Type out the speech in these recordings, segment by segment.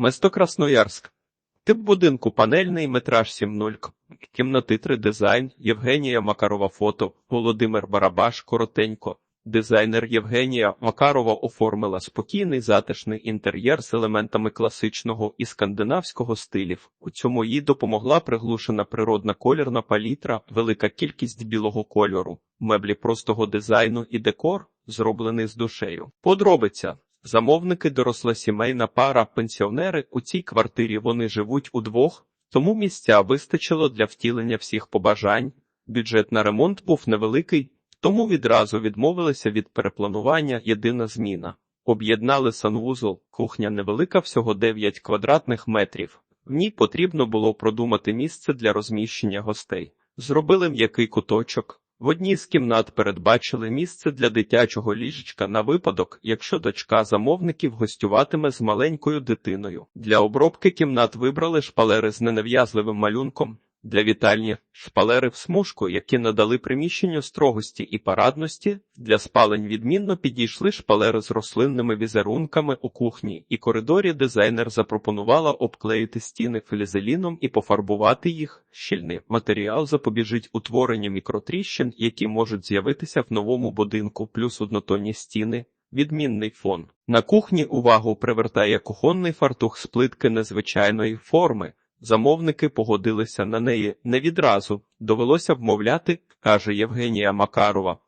Место Красноярськ. Тип будинку панельний, метраж 7.0, кімнати 3 дизайн, Євгенія Макарова фото, Володимир Барабаш, коротенько. Дизайнер Євгенія Макарова оформила спокійний затишний інтер'єр з елементами класичного і скандинавського стилів. У цьому їй допомогла приглушена природна колірна палітра, велика кількість білого кольору, меблі простого дизайну і декор, зроблений з душею. Подробиця. Замовники доросла сімейна пара, пенсіонери. У цій квартирі вони живуть удвох, тому місця вистачило для втілення всіх побажань. Бюджет на ремонт був невеликий, тому відразу відмовилися від перепланування єдина зміна. Об'єднали санвузол, кухня невелика, всього 9 квадратних метрів. В ній потрібно було продумати місце для розміщення гостей. Зробили м'який куточок. В одній з кімнат передбачили місце для дитячого ліжечка на випадок, якщо дочка замовників гостюватиме з маленькою дитиною. Для обробки кімнат вибрали шпалери з ненав'язливим малюнком. Для вітальні шпалери в смужку, які надали приміщенню строгості і парадності. Для спалень відмінно підійшли шпалери з рослинними візерунками у кухні, і коридорі дизайнер запропонувала обклеїти стіни флізеліном і пофарбувати їх. Щільний матеріал запобіжить утворенню мікротріщин, які можуть з'явитися в новому будинку, плюс однотонні стіни. Відмінний фон. На кухні увагу привертає кухонний фартух з плитки незвичайної форми. Замовники погодилися на неї не відразу. Довелося вмовляти, каже Євгенія Макарова.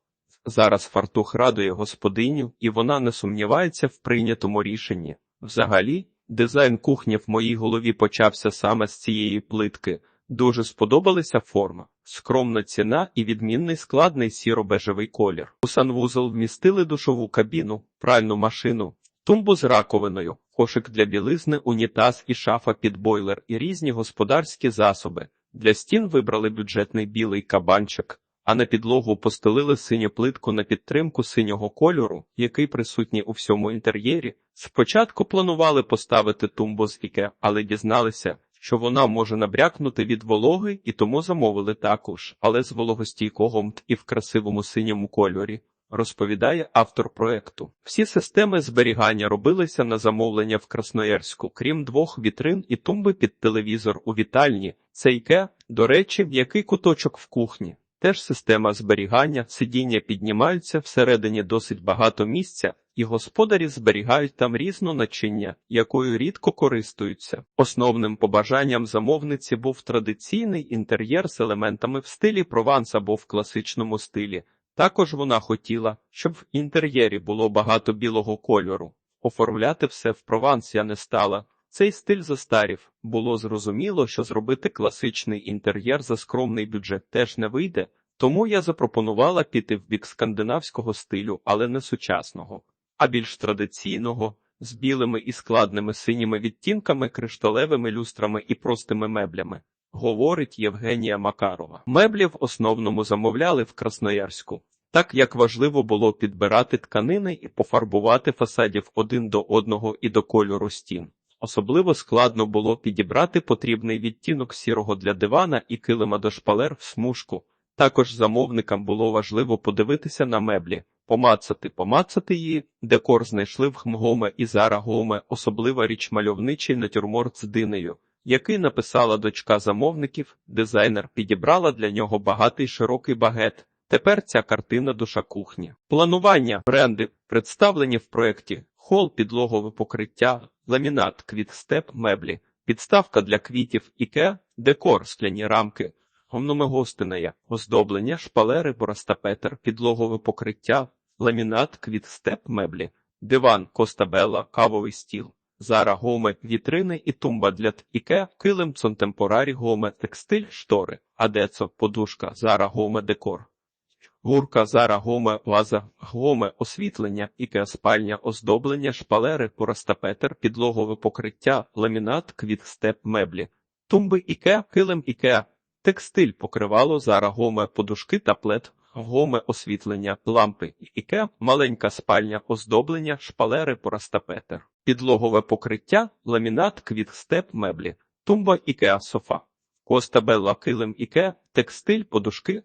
Зараз фартух радує господиню, і вона не сумнівається в прийнятому рішенні. Взагалі, дизайн кухні в моїй голові почався саме з цієї плитки. Дуже сподобалася форма, скромна ціна і відмінний складний сіро-бежевий колір. У санвузол вмістили душову кабіну, пральну машину, тумбу з раковиною, кошик для білизни, унітаз і шафа під бойлер і різні господарські засоби. Для стін вибрали бюджетний білий кабанчик, а на підлогу постелили синю плитку на підтримку синього кольору, який присутній у всьому інтер'єрі. Спочатку планували поставити тумбу з іке, але дізналися, що вона може набрякнути від вологи, і тому замовили також, але з вологостійкого мт і в красивому синьому кольорі розповідає автор проекту. Всі системи зберігання робилися на замовлення в Красноярську, крім двох вітрин і тумби під телевізор у вітальні. Це йке, до речі, який куточок в кухні. Теж система зберігання, сидіння піднімаються всередині досить багато місця, і господарі зберігають там різну начиння, якою рідко користуються. Основним побажанням замовниці був традиційний інтер'єр з елементами в стилі Прованс або в класичному стилі. Також вона хотіла, щоб в інтер'єрі було багато білого кольору. Оформляти все в Прованс я не стала. Цей стиль застарів. Було зрозуміло, що зробити класичний інтер'єр за скромний бюджет теж не вийде, тому я запропонувала піти в бік скандинавського стилю, але не сучасного, а більш традиційного, з білими і складними синіми відтінками, кришталевими люстрами і простими меблями. Говорить Євгенія Макарова. Меблі в основному замовляли в Красноярську, так як важливо було підбирати тканини і пофарбувати фасадів один до одного і до кольору стін. Особливо складно було підібрати потрібний відтінок сірого для дивана і килима до шпалер в смужку. Також замовникам було важливо подивитися на меблі, помацати, помацати її. Декор знайшли в Хмгоме і Зара Гоме, особлива річ мальовничий натюрморт з динею який написала дочка замовників, дизайнер підібрала для нього багатий широкий багет. Тепер ця картина душа кухні. Планування бренди представлені в проєкті хол, підлогове покриття, ламінат, квітстеп, меблі, підставка для квітів, іке, декор, скляні рамки, гостинея, оздоблення, шпалери, боростапетер, підлогове покриття, ламінат, квітстеп, меблі, диван, костабела, кавовий стіл. Зара гоме вітрини і тумба для іке, килим цонтемпорарі гоме текстиль, штори, адецо, подушка, зара гоме декор. Гурка, зара гоме, ваза, гоме, освітлення, іке, спальня, оздоблення, шпалери, поростапетер, підлогове покриття, ламінат, квітстеп, меблі, тумби іке, килим іке, текстиль, покривало, зара гоме, подушки та плед, гоме освітлення, лампи, іке, маленька спальня, оздоблення, шпалери, поростапетер підлогове покриття, ламінат, квітстеп, меблі, тумба ікеа софа, костабелла килим іке, текстиль, подушки,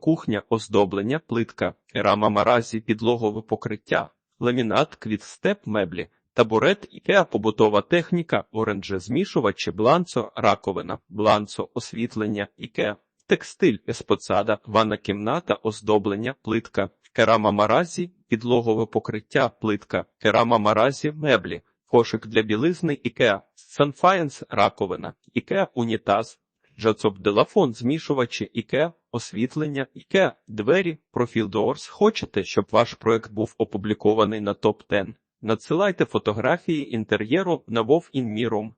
кухня, оздоблення, плитка, рама маразі, підлогове покриття, ламінат, квітстеп, меблі. Табурет Ікеа побутова техніка, оранже змішувачі, бланцо, раковина, бланцо, освітлення, Ікеа, текстиль, еспоцада, ванна кімната, оздоблення, плитка, керама маразі, підлогове покриття, плитка, керама маразі, меблі, кошик для білизни, Ікеа, Санфаєнс, раковина, Ікеа, унітаз, Джацоп Делафон, змішувачі, Ікеа, освітлення, Ікеа, двері, профіл Doors. Хочете, щоб ваш проект був опублікований на топ 10 Надсилайте фотографії інтер'єру на Вов Інміром.